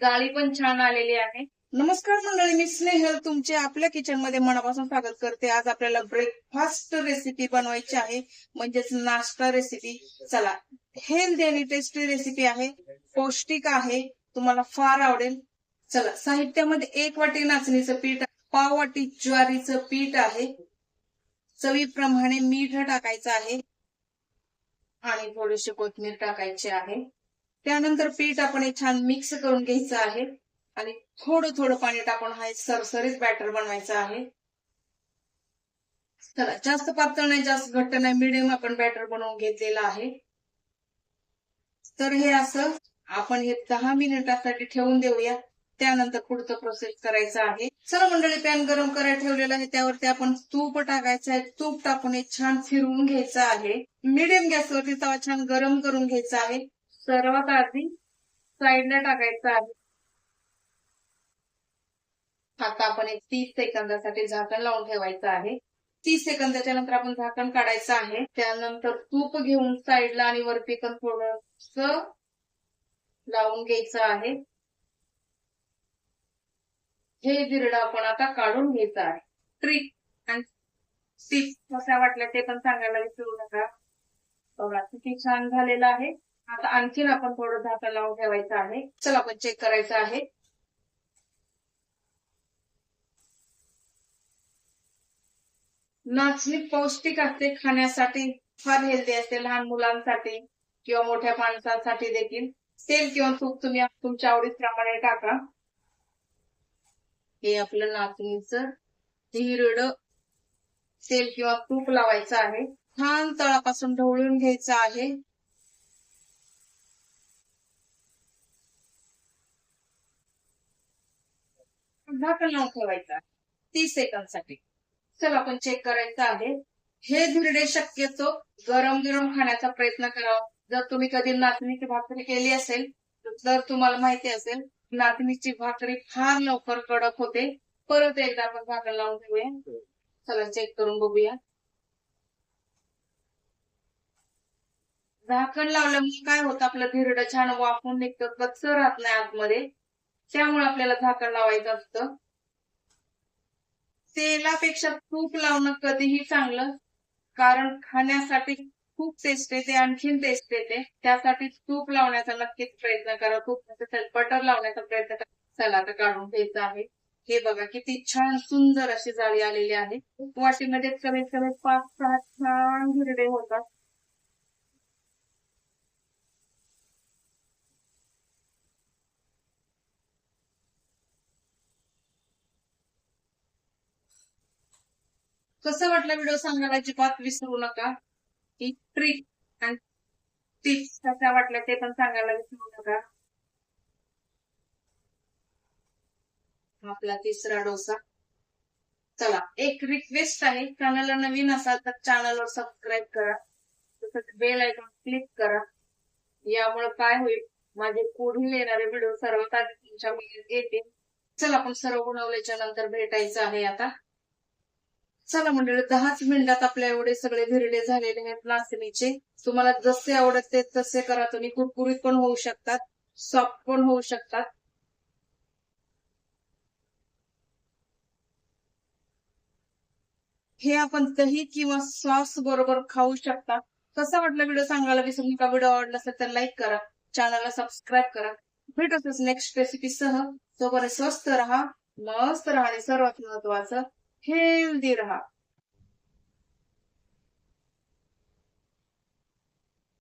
जाळी पण छान आलेली आहे. नमस्कार मंडळी मी स्नेहल. तुमचे आपल्या किचनमध्ये मनापासून स्वागत करते. आज आपल्याला ब्रेकफास्ट रेसिपी बनवायची आहे. म्हणजेच नाश्ता रेसिपी चला हेल्दी आणि टेस्टी रेसिपी आहे. पौष्टिक आहे. तुम्हाला फार आवडेल. चला साहित्यामध्ये एक वाटी नाचणीचं पीठ पाव वाटी ज्वारीचं पीठ आहे. चवीप्रमाणे मीठ टाकायचं आहे. आणि थोडीशी कोथिंबीर टाकायची आहे. त्यानंतर पीठ आपण हे छान मिक्स करून घ्यायचं आहे. आणि थोडं थोडं पाणी टाकून हा एक सरसरीत बॅटर बनवायचा आहे. चला जास्त पातळ नाही जास्त घट्ट नाही मिडियम आपण बॅटर बनवून घेतलेलं आहे. तर हे असं आपण हे दहा मिनिटासाठी ठेवून देऊया. त्यानंतर पुढचं प्रोसेस करायचं आहे. चला मंडळी पॅन गरम करायला ठेवलेलं आहे. त्यावरती आपण तूप टाकायचं आहे. तूप टाकून हे छान फिरवून घ्यायचं आहे. मिडियम गॅसवरती तवा छान गरम करून घ्यायचा आहे. सर्वात आधी साईडला टाकायचं आहे. आता आपण एक तीस सेकंदासाठी झाकण लावून ठेवायचं आहे. तीस सेकंदाच्या नंतर आपण झाकण काढायचं आहे. त्यानंतर तूप घेऊन साईडला आणि वरती पण थोडस लावून घ्यायचं आहे. हे जिरड आपण आता काढून घ्यायचं आहे. ट्रिक आणि टिप्स कशा वाटल्या ते पण सांगायला विसरू नका. बघा किती छान झालेलं आहे. आता आणखीन आपण थोडं झाकण लावून ठेवायचं आहे. चल आपण चेक करायचं आहे. नाचणी पौष्टिक असते खाण्यासाठी फार हेल्दी असते लहान मुलांसाठी किंवा मोठ्या माणसांसाठी देखील. तेल किंवा तूप तुम्ही तुमच्या आवडीप्रमाणे टाका. हे आपलं नाचणीचं हिरड तेल किंवा तूप लावायचं आहे. छान तळापासून ढवळून घ्यायचं आहे. झाकण लावून ठेवायचं. तीस सेकंदसाठी. चला आपण चेक करायचं आहे. हे धिरडे शक्यतो गरम गरम खाण्याचा प्रयत्न करावा. जर तुम्ही कधी नाचणीची भाकरी केली असेल तर तुम्हाला माहिती असेल नाचणीची भाकरी फार लवकर कडक होते. परत एकदा आपण झाकण लावून ठेवूया. चला चेक करून बघूया. झाकण लावल्यामुळे काय होतं? आपलं धिरड छान वाफून निघतं कच्च राहत नाही आतमध्ये. त्यामुळे आपल्याला झाकण लावायचं असतं. तेलापेक्षा तूप लावणं कधीही चांगलं कारण खाण्यासाठी खूप टेस्ट येते आणखीन टेस्ट येते. त्यासाठी तूप लावण्याचा नक्कीच प्रयत्न करा. तूप म्हणजे नसेल बटर लावण्याचा प्रयत्न करा. चला आता काढून घ्यायचं आहे. हे बघा किती छान सुंदर अशी जाळी आलेली आहे. वाटीमध्ये कमीत कमी पाच सहा छान हिरडे होतात. कसं वाटलं व्हिडिओ सांगायला अजिबात विसरू नका. ही ट्रिक आणि टिप्स कशा वाटल्या ते पण सांगायला विसरू नका. आपला तिसरा डोसा. चला एक रिक्वेस्ट आहे. चॅनलला नवीन असाल तर चॅनलवर सबस्क्राईब करा. तसंच बेल आयकॉन क्लिक करा. यामुळे काय होईल? माझे पुढील येणारे व्हिडिओ सर्वात आधी तुमच्या येतील. चला आपण सर्व बनवल्याच्या नंतर भेटायचं आहे आता. चला मंडळी दहाच मिनिटात आपल्या एवढे सगळे धिरडे झालेले आहेत नाचणीचे. तुम्हाला जसे आवडत ते तसे करा तुम्ही. कुरकुरीत पण होऊ शकतात सॉफ्ट पण होऊ शकतात. हे आपण दही किंवा सॉस बरोबर खाऊ शकता. कसा वाटला व्हिडिओ सांगायला विसरून का व्हिडिओ आवडला असेल तर लाईक करा. चॅनलला सबस्क्राईब करा. भेटतच नेक्स्ट रेसिपी सह. तोपर्यंत स्वस्त राहा मस्त राहा आणि सर्वात महत्वाचं हेल्दी राहा